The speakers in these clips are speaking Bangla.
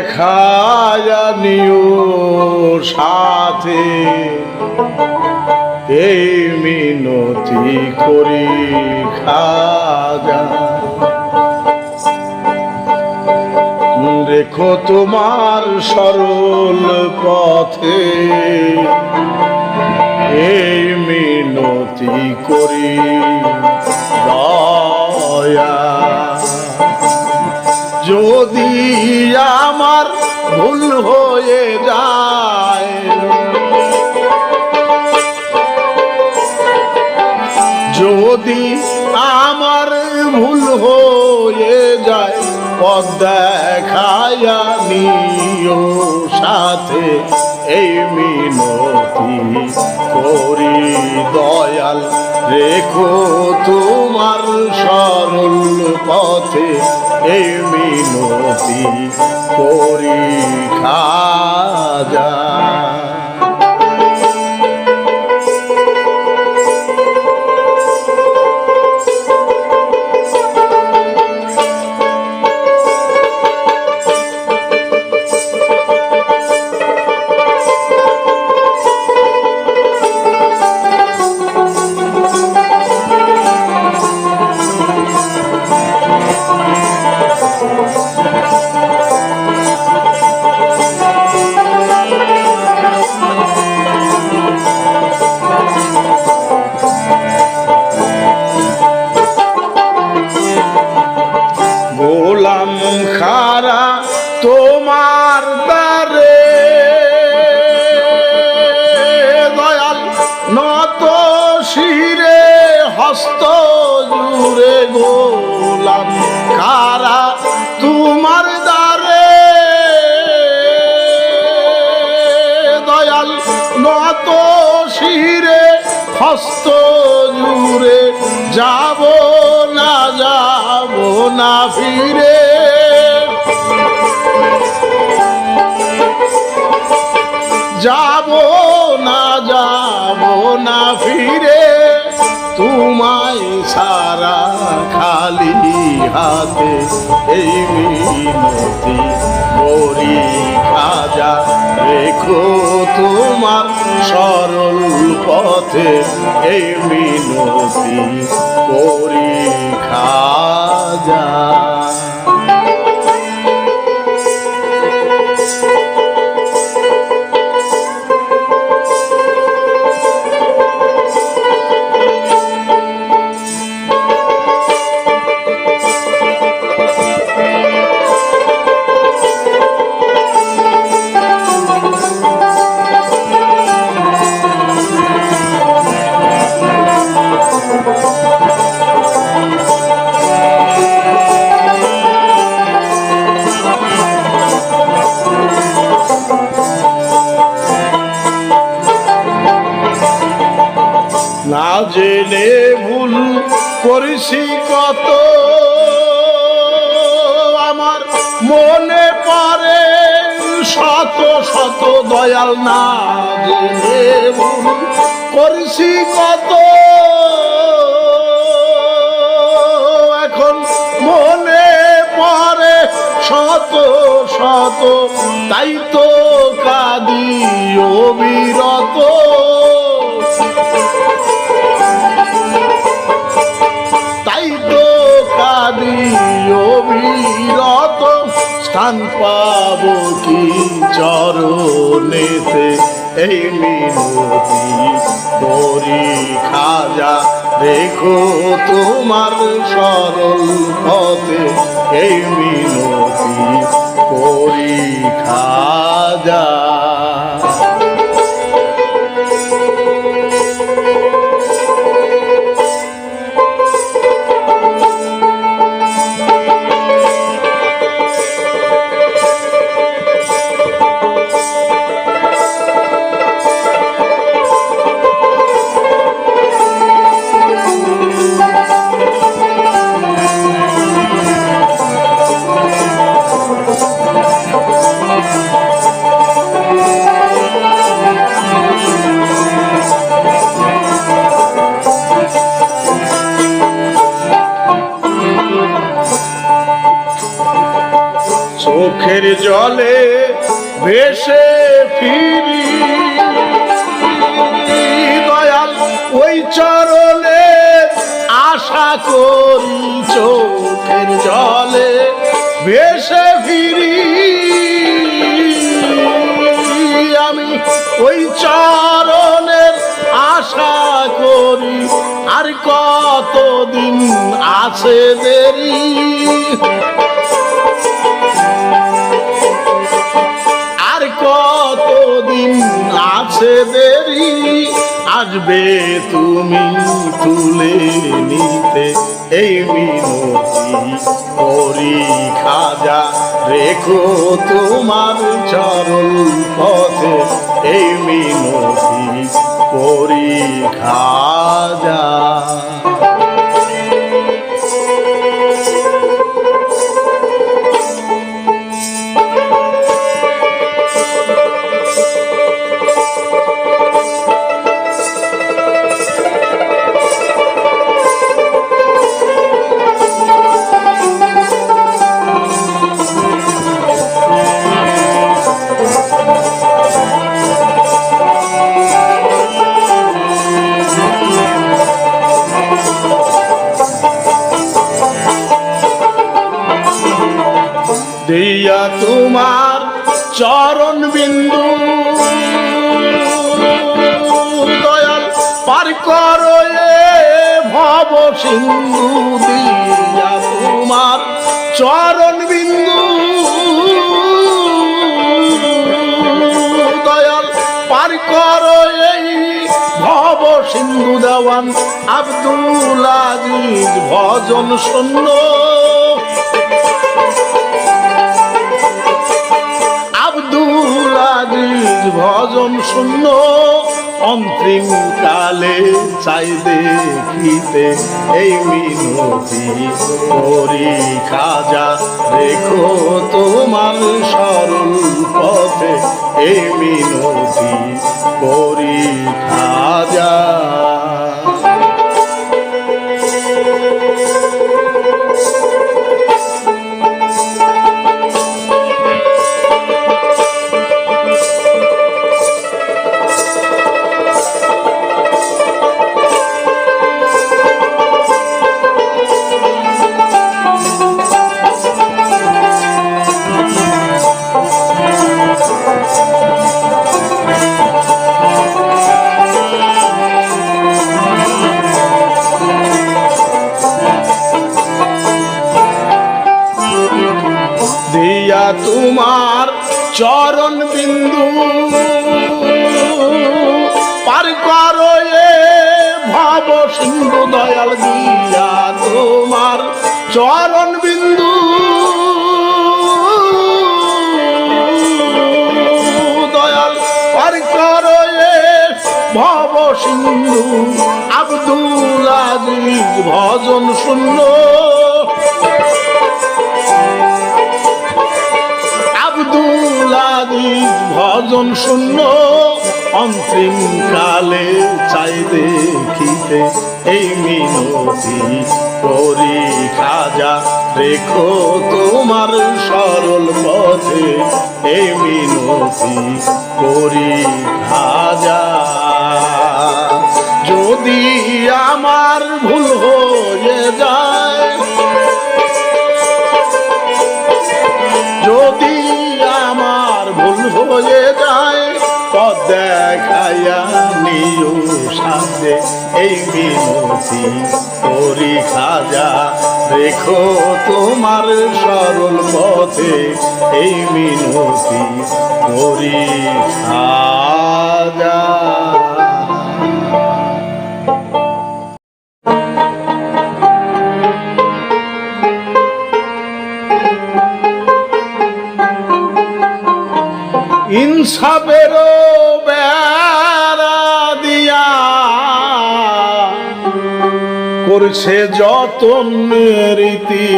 দেখায় নিও সাথে। এই মিনতি করি খাজা। রেখো তোমার সরল পথে। এই মিনতি করি দয়া। যদি আমার ভুল হয়ে যায়। যদি আমার ভুল হয়ে যায়, পথ দেখায়া নিও সাথে এই মিনতি করি। দয়াল, রেখো তোমার সরল পথে এই মিনতি করি খাজা। ফিরে তোমায় সারা খালি হাতে, এই মিনতি মরি খাজা। রেখো তোমার সরল পথে, এই মিনতি করি খাজা। শত দয়াল না করেছি কত। এখন মনে পরে শত শত, তাই তো কাদি অবিরত। তাই তো কাদি স্থান পাব কি চরণেতে? এই মিনতি করি খাজা, দেখো তোমার সরল পথে। এই মিনতি করি খাজা। চোখের জলে ভেসে ফিরি। দয়াল, ওই চরণে আশা করি চোখের জলে ভেসে ফিরি। আমি ওই চরণের আশা করি, আর কতদিন আছে দেরি? আছে দেরি আসবে তুমি তুলে নিতে। এই মিনতি করি খাজা, রেখো তোমার চরণ পথে। এই মিনতি করি খাজা। বিন্দু। দয়াল পার করো ভব সিন্ধু, দিয়া তোমার চরণ বিন্দু। দয়াল পার করো ভব সিন্ধু দেওয়ান আব্দুল আজিজ, ভজন শূন্য। ভজন শূন্য অন্তিম কালে চাই দেখিতে। এই মিনতি করি খাজা দেখো তোমার সরল পথে। এই মিনতি করি খাজা। আব্দুল আজিজ ভজন শূন্য আব্দুল আজিজ ভজন শূন্য অন্তিম কালে চাই দেখিতে এই মিনতি করি খাজা। দেখো তোমার সরল পথে এই মিনতি করি খাজা। সাথে এই মিনতি করি খাজা দেখো তোমার সরল পথে এই মিনতি করি খাজা। ইনসাফেরও করছে যতন রীতি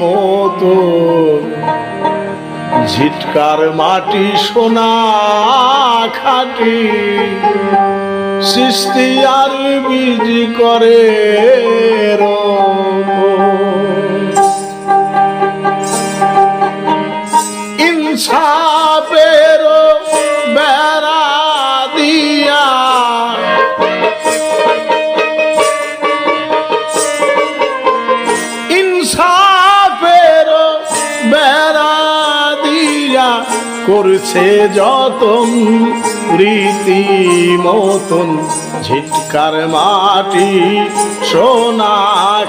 মতো ঝিটকার মাটি সোনা খাটি সৃষ্টি আর বীজ করে রোপণ। করছে যতন রীতি মতন ঝিটকার মাটি, সোনা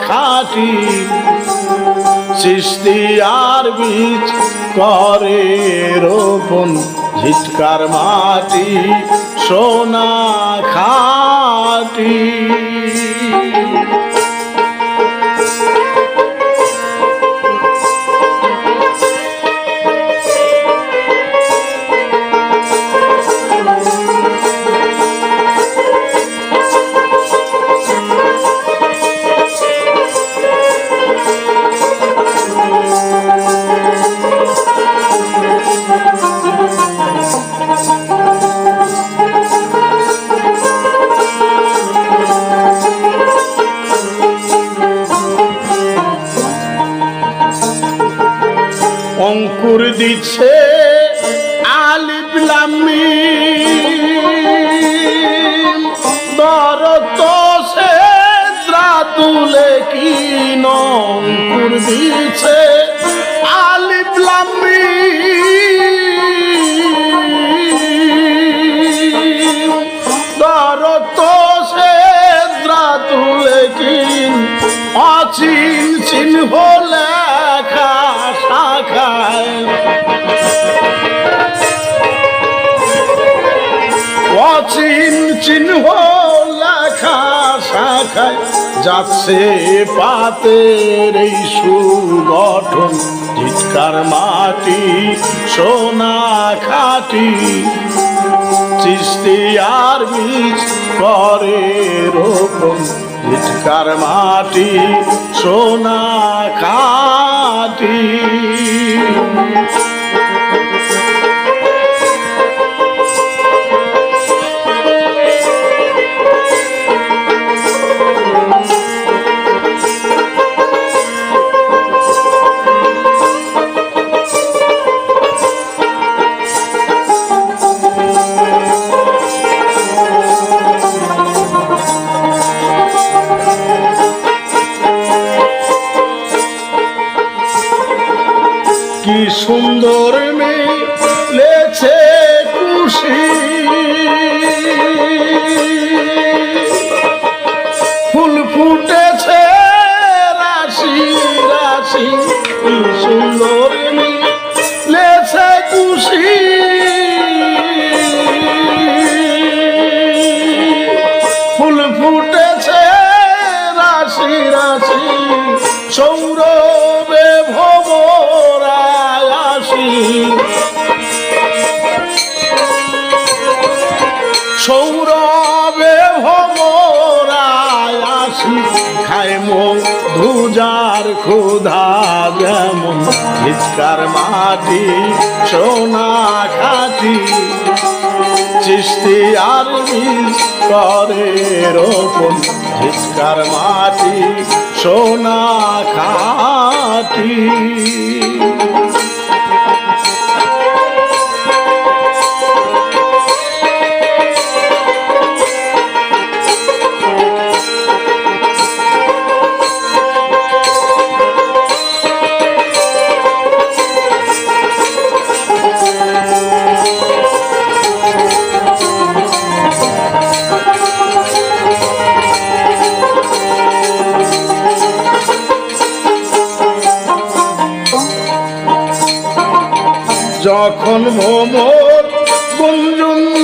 খাটি। সৃষ্টি আর বীজ করে রোপণ। ঝিটকার মাটি, সোনা খাটি। চিহ্ন শাখায় অচিন চিহ্ন লেখা শাখায় যাচ্ছে পাতের এই সুগঠন ঝিটকার মাটি, সোনা খাটি। চিস্তি আর বীজ করে রোপণ। ঝিটকার মাটি সোনা খাটি খায় ধুজার ক্ষুধা যেমন ভিক্ষার মাটি, সোনা খাটি। চিস্তি আর করে রোপণ। ভিতকার মাটি, সোনা খাটি। যখন ভ্রমর গুঞ্জুন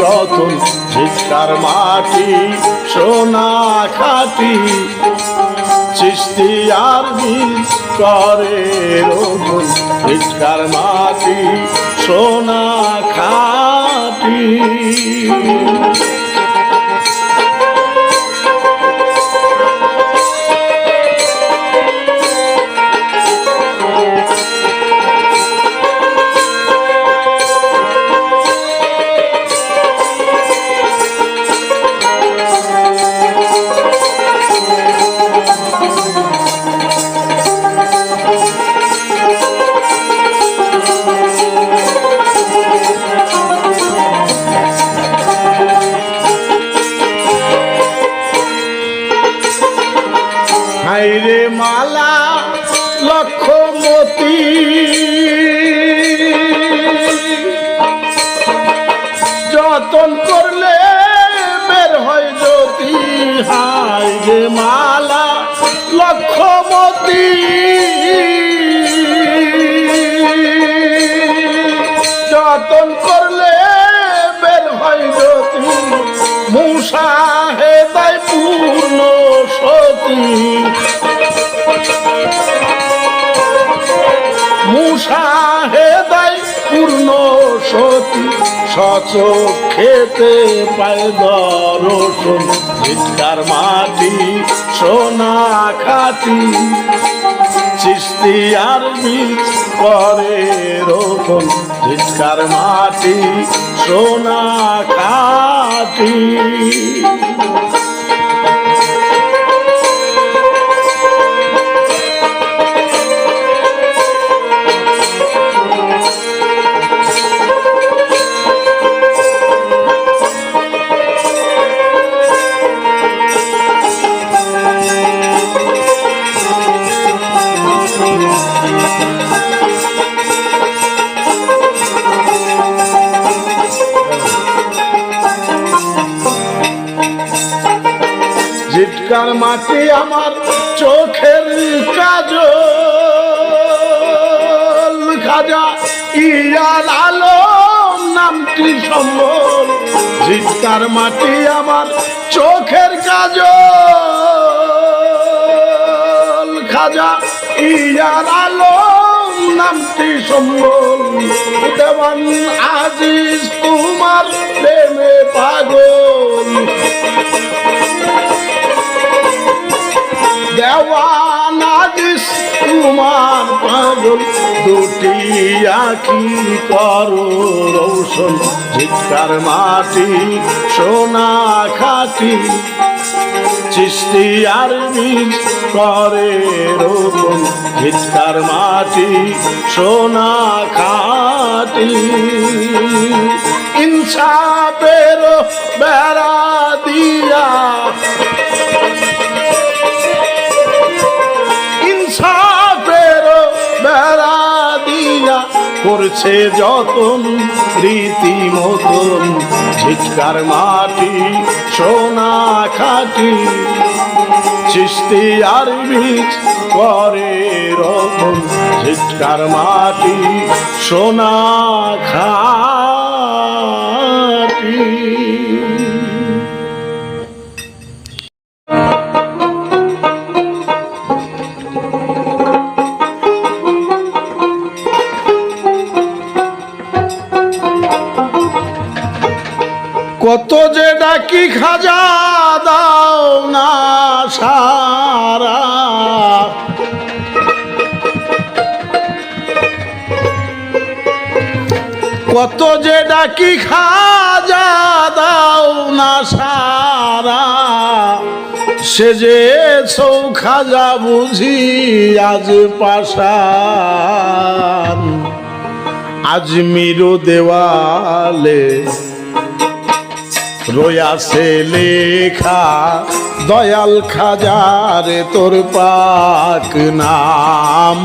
যতন ঝিটকার মাটি সোনা খাটি। চিস্তি আর করে রোপণ ঝিটকার মাটি সোনা রে মালা লক্ষমতী যতন করলে বের হয় জ্যোতি মূষা হে তাই পূর্ণ সতী। মূষা হে তাই পূর্ণ সতী। সচক খেতে পায় দর্শন চিৎকার মাটি, সোনা খাতি সৃষ্টি আর বীজ করে রোপণ চিৎকার মাটি, সোনা খাটি। মাটি আমার চোখের কাজ খাজা ইয়াল আলম নামটি সম্বল। জিটকার মাটি আমার চোখের কাজ খাজা ইয়াল আলম নামটি সম্বল। দেওয়ান আজিজ তোমার প্রেমে পাগল। তোমার পাগল দুটি আখি করো রৌশন চিৎকার মাটি, সোনা খাটি, চিস্তি আর করে রোপণ চিৎকার মাটি, সোনা খাটি। ইনসাফের বেড়া দিয়া করছে যতন রীতি মতন ঝিটকার মাটি, সোনা খাটি। চিস্তি আর বীজ করে রতন ঝিটকার মাটি, সোনা খাটি। কত যে ডাকি খাজা দাও না সারা। কত যে ডাকি খাজা দাও না সারা। সে যে সৌ খাজা বুঝি আজ পাশান আজমির দেওয়ালে রয়াছে লেখা, দয়াল খাজারে তোর পাক নাম।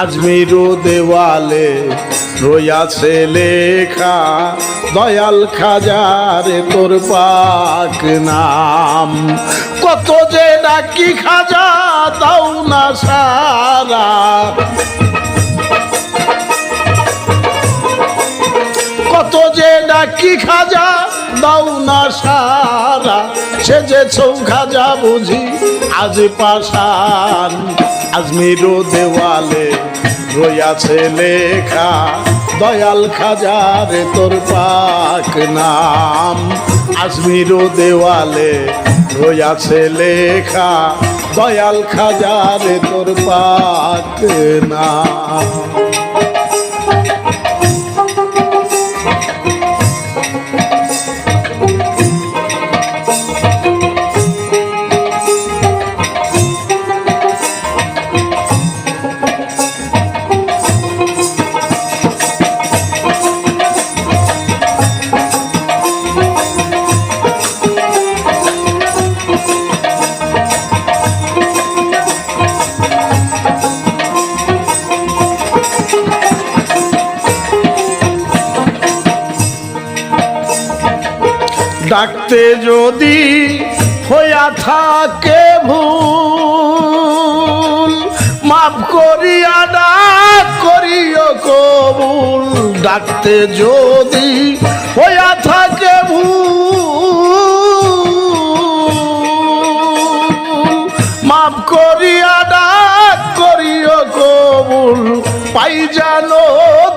আজমির দেওয়ালে রয়াছে লেখা, দয়াল খাজারে তোর পাক নাম। কত যে ডাকি খাজা দাও না সারা। কত যে ডাকি খাজা দাও না সারা। সে যে ছৌ খাজা বুঝি আজ পাশান আজমির দেওয়ালে রইয়াছে লেখা, দয়াল খাজারে তোর পাক নাম। আজমির দেওয়ালে রইয়াছে লেখা, দয়াল খাজারে তোর পাক নাম। ডাকতে যদি হইয়া থাকে ভুল, মাফ করিয়া ডাক করিও কবুল। ডাকতে যদি হইয়া থাকে ভুল, মাফ করিয়া ডাক করিও কবুল। পাই জানো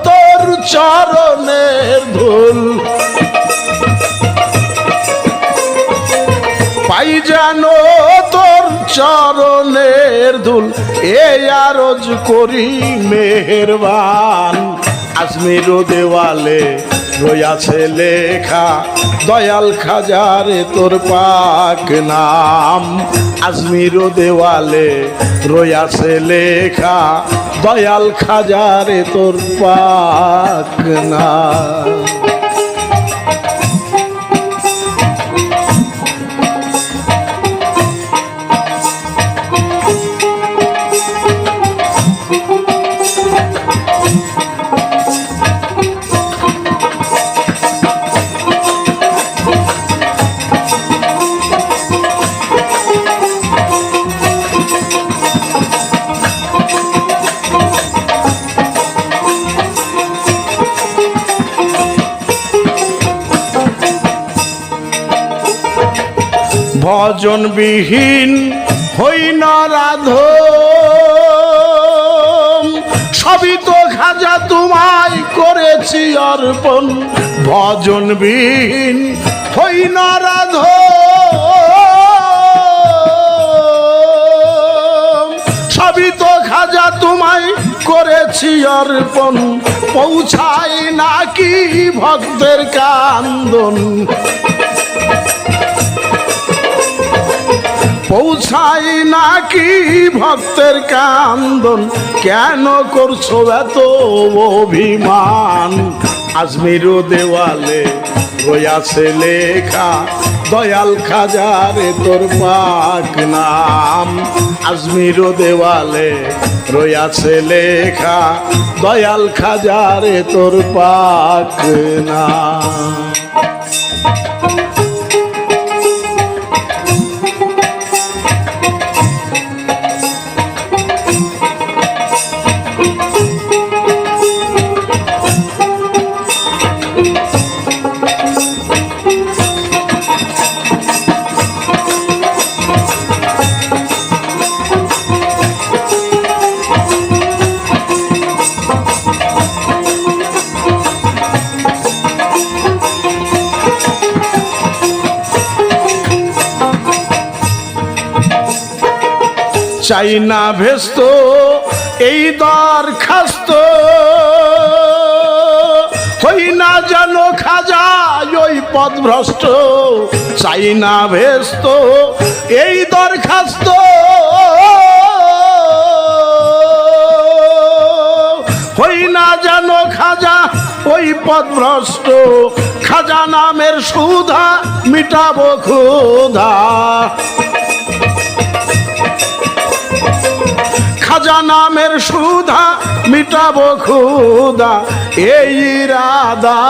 তোর চরণের ধুল। পাই জানো তোর চরণের ধুল? এ আরজ করি মেহেরবান। আজমির দেওয়ালে রয়াছে লেখা, দয়াল খাজারে তোর পাক নাম। আজমির দেওয়ালে রয়াছে লেখা, দয়াল খাজারে তোর পাক নাম। ভজন বিহীন হই না রাধ সবই তো খাজা তোমায় করেছি অর্পণ। ভজন বিহীন হই না রাধ সবই তো খাজা তোমায় করেছি অর্পণ। পৌঁছাই নাকি ভক্তের কান্দন। পৌঁছাই নাকি ভক্তের কান্দন? কেন করছ এত অভিমান? আজমির দেওয়ালে রয়াছে লেখা, দয়াল খাজারে তোর পাক নাম। আজমির দেওয়ালে রয়াছে লেখা, দয়াল খাজারে তোর পাক নাম। চাই না ভেস্ত, এই দরখাস্ত। হই না যেন খাজা, ওই পদভ্রষ্ট। চাই না ভেস্ত, এই দরখাস্ত। হই না যেন খাজা, ওই পদভ্রষ্ট। খাজা নামের সুধা, মিটাবো ক্ষুধা। নামের সুধা, মিটাবো ক্ষুধা। এই রাধা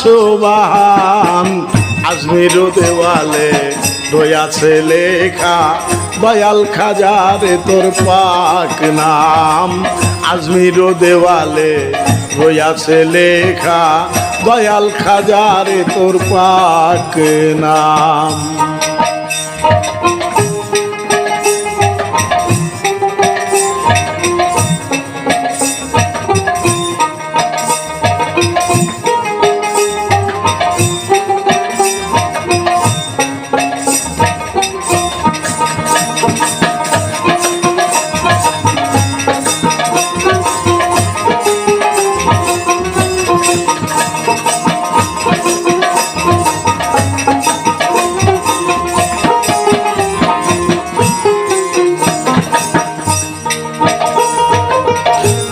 সোবান আজমির দেওয়ালে রয়াছে লেখা, দয়াল খাজারে তোর পাক নাম। আজমির দেওয়ালে রয়াছে লেখা, দয়াল খাজারে তোর পাক নাম।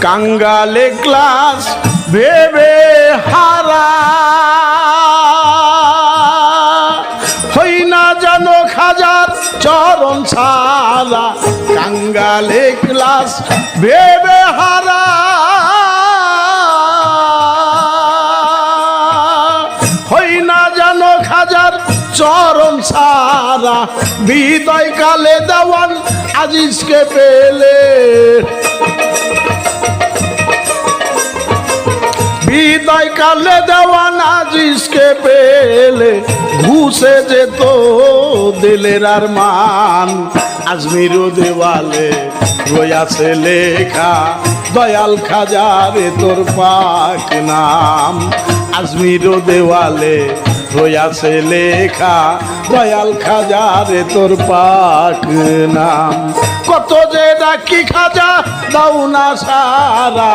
কাঙ্গালে ক্লাস ভেবে হারা। হই না জানো খাজার চরণ ছাড়া। কাঙ্গালে ক্লাস ভেবে হারা। হই না জানো খাজার চরণ সারা বিদয় কালে দেওয়ান আজিজকে পেলে। বিদায় কালে দেওয়ান আজিজকে পেলে, ঘুষে যেত দিলের আর মান আজমির দেওয়ালে রয়াছে লেখা, দয়াল খাজারে তোর পাক নাম। আজমির দেওয়ালে রয়াছে লেখা, দয়াল খাজারে তোর পাক নাম। কত যে ডাকি খাজা, দাও না সারা।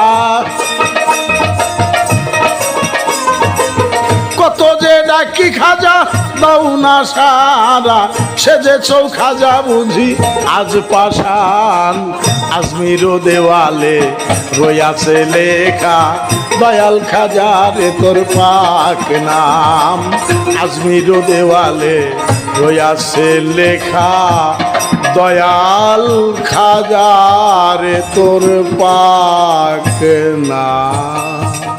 কত যে ডাকি খাজা দাও না সারা। সে যে চৌ খাজা বুঝি, আজ পাশান আজমির দেওয়ালে রয়াছে লেখা, দয়াল খাজা রে তোর পাক নাম। আজমির দেওয়ালে রয়াছে লেখা, দয়াল খাজা রে তোর পাক নাম।